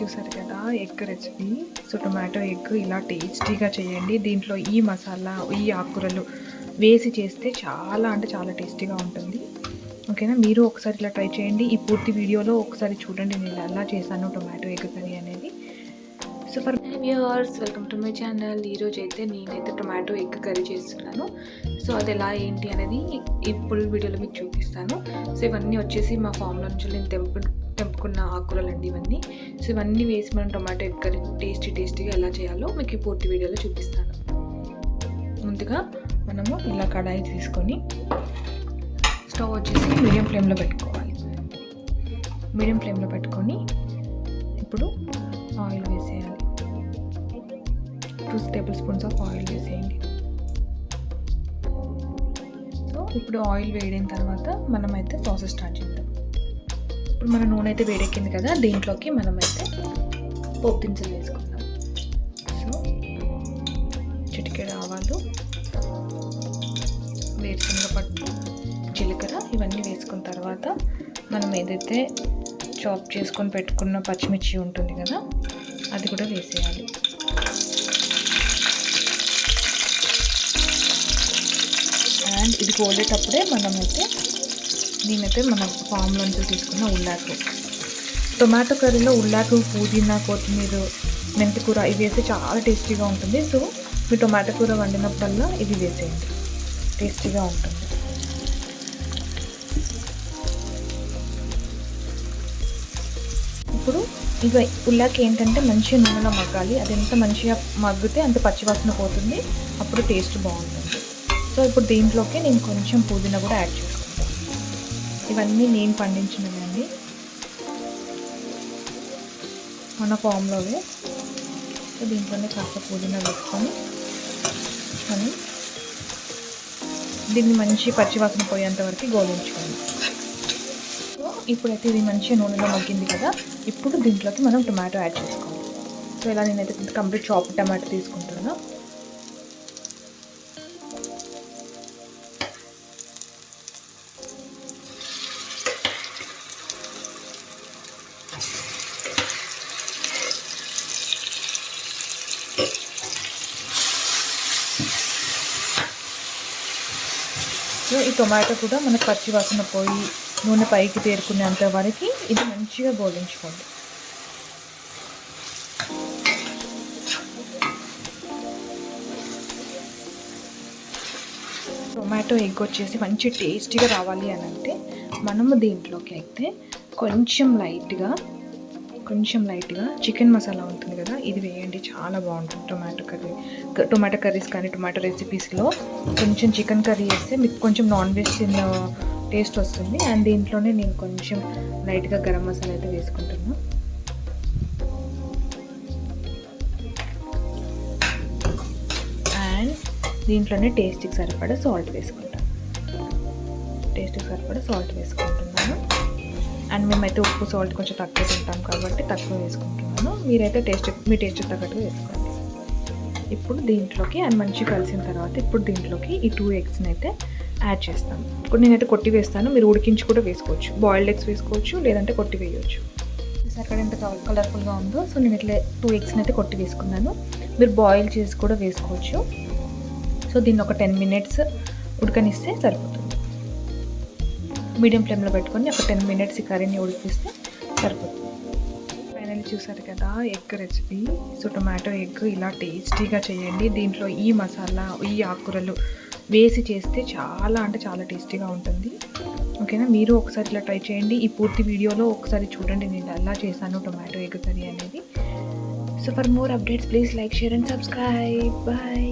చూసారు కదా egg recipe. So tomato egg ఇలా టేస్టీగా చేయండి. దీంట్లో ఈ మసాలా ఈ ఆకుకూరలు వేసి చేస్తే చాలా అంటే చాలా టేస్టీగా ఉంటుంది. ఓకేనా? మీరు ఒకసారి ఇలా ట్రై చేయండి. ఈ పూర్తి వీడియోలో ఒకసారి చూడండి నేను ఎలా చేశాను టొమాటో ఎగ్ కర్రీ అనేది. So for viewers welcome to my channel ఈరోజు అయితే నేనైతే టొమాటో ఎగ్ కర్రీ చేస్తున్నాను. సో అది ఎలా ఏంటి అనేది ఇప్పుడు వీడియోలో మీకు చూపిస్తాను. సో ఇవన్నీ వచ్చేసి మా ఫామ్లో నుంచి నేను తెంపు తెంపుకున్న ఆకుకూరలు అండి ఇవన్నీ. సో ఇవన్నీ వేసి మనం టొమాటో ఎగ్ కర్రీ టేస్టీ టేస్టీగా ఎలా చేయాలో మీకు ఈ పూర్తి వీడియోలో చూపిస్తాను. ముందుగా మనము ఇలా కడాయి తీసుకొని స్టవ్ వచ్చేసి మీడియం ఫ్లేమ్లో పెట్టుకోవాలి. మీడియం ఫ్లేమ్లో పెట్టుకొని ఇప్పుడు ఆయిల్ వేసేయాలి. Two table spoons of oil వేసేయండి. సో ఇప్పుడు ఆయిల్ వేడిన తర్వాత మనమైతే ప్రాసెస్ స్టార్ట్ చేద్దాం. ఇప్పుడు మన నూనె అయితే వేడెక్కింది కదా దీంట్లోకి మనమైతే పోపు దినుసులు వేసుకుందాం. సో చిటికెడు ఆవాలు వేరుశనగ పట్టు జీలకర్ర ఇవన్నీ వేసుకున్న తర్వాత మనం ఏదైతే చాప్ చేసుకొని పెట్టుకున్న పచ్చిమిర్చి ఉంటుంది కదా అది కూడా వేసేయాలి. అండ్ ఇది కోలేటప్పుడే మనమైతే నేనైతే మన ఫామ్లోంచి తీసుకున్న ఉల్లాకు. టొమాటో కర్రీలో ఉల్లాకు పుదీనా కొత్తిమీర మెంతికూర ఇవి వేస్తే చాలా టేస్టీగా ఉంటుంది. సో మీ టొమాటో కూర వండినప్పుడల్లా ఇది వేసేయండి. టేస్టీగా ఉంటుంది. ఇప్పుడు ఇక ఉల్లాకి ఏంటంటే మంచిగా నూనెలో మగ్గాలి. అది ఎంత మంచిగా మగ్గితే అంత పచ్చివాసన పోతుంది. అప్పుడు టేస్ట్ బాగుంటుంది. సో ఇప్పుడు దీంట్లోకి నేను కొంచెం పుదీనా కూడా యాడ్ చేస్తాను. ఇవన్నీ నేను పండించినవి అండి. మన ఫామ్లోవే. సో దీంట్లోనే కాస్త పుదీనా వేసుకొని మనం దీన్ని మంచి పచ్చివాసన పోయేంత వరకు గోలించుకోండి సో ఇప్పుడైతే ఇది మంచిగా నూనెలో మగ్గింది కదా ఇప్పుడు దీంట్లోకి మనం టొమాటో యాడ్ చేసుకోవాలి. సో ఇలా నేనైతే కంప్లీట్ చాప్ టమాటో తీసుకుంటున్నాను సో ఈ టొమాటో కూడా మనకు పచ్చి వాసన పోయి నూనె పైకి తేరుకునేంత వరకు ఇది మంచిగా గోలించుకోండి. టొమాటో ఎగ్ వచ్చేసి మంచి టేస్టీగా రావాలి అని అంటే మనము దీంట్లోకి అయితే కొంచెం లైట్గా కొంచెం లైట్గా చికెన్ మసాలా ఉంటుంది కదా ఇది వేయండి. చాలా బాగుంటుంది. టొమాటో కర్రీ టొమాటో కర్రీస్ కానీ టొమాటో రెసిపీస్లో కొంచెం చికెన్ కర్రీ వేస్తే మీకు కొంచెం నాన్ వెజ్ తిన్న టేస్ట్ వస్తుంది. అండ్ దీంట్లోనే నేను కొంచెం లైట్గా గరం మసాలా అయితే వేసుకుంటున్నాను అండ్ దీంట్లోనే టేస్ట్కి సరిపడా సాల్ట్ వేసుకుంటాను టేస్ట్కి సరిపడా సాల్ట్ వేసుకుంటున్నాను. అండ్ మేమైతే ఉప్పు సాల్ట్ కొంచెం తక్కువ తింటాం కాబట్టి తక్కువ వేసుకుంటున్నాను. మీరైతే టేస్ట్ మీ టేస్ట్ తగ్గట్టు వేసుకోండి. ఇప్పుడు దీంట్లోకి అండ్ మంచిగా కలిసిన తర్వాత ఇప్పుడు దీంట్లోకి ఈ టూ ఎగ్స్ని అయితే యాడ్ చేస్తాను. ఇప్పుడు నేనైతే కొట్టి వేస్తాను. మీరు ఉడికించి కూడా వేసుకోవచ్చు. బాయిల్డ్ ఎగ్స్ వేసుకోవచ్చు లేదంటే కొట్టి వేయవచ్చు అక్కడ ఎంత కలర్ఫుల్గా ఉందో సో నేను ఇట్లా టూ ఎగ్స్ని అయితే కొట్టి వేసుకున్నాను. మీరు బాయిల్ చేసి కూడా వేసుకోవచ్చు. సో దీన్ని ఒక టెన్ మినిట్స్ ఉడకనిస్తే సరిపోతుంది. మీడియం ఫ్లేమ్లో పెట్టుకొని ఒక టెన్ మినిట్స్ ఈ కర్రీని ఉడికిస్తే సరిపోతుంది. ఫైనల్ చూసారు కదా egg recipe. So tomato egg ఇలా టేస్టీగా చేయండి. దీంట్లో ఈ మసాలా ఈ ఆకుకూరలు వేసి చేస్తే చాలా అంటే చాలా టేస్టీగా ఉంటుంది. ఓకేనా? మీరు ఒకసారి ఇలా ట్రై చేయండి. ఈ పూర్తి వీడియోలో ఒకసారి చూడండి నేను ఎలా చేశాను టొమాటో ఎగ్ కర్రీ అనేది. So for more updates please like share and subscribe. Bye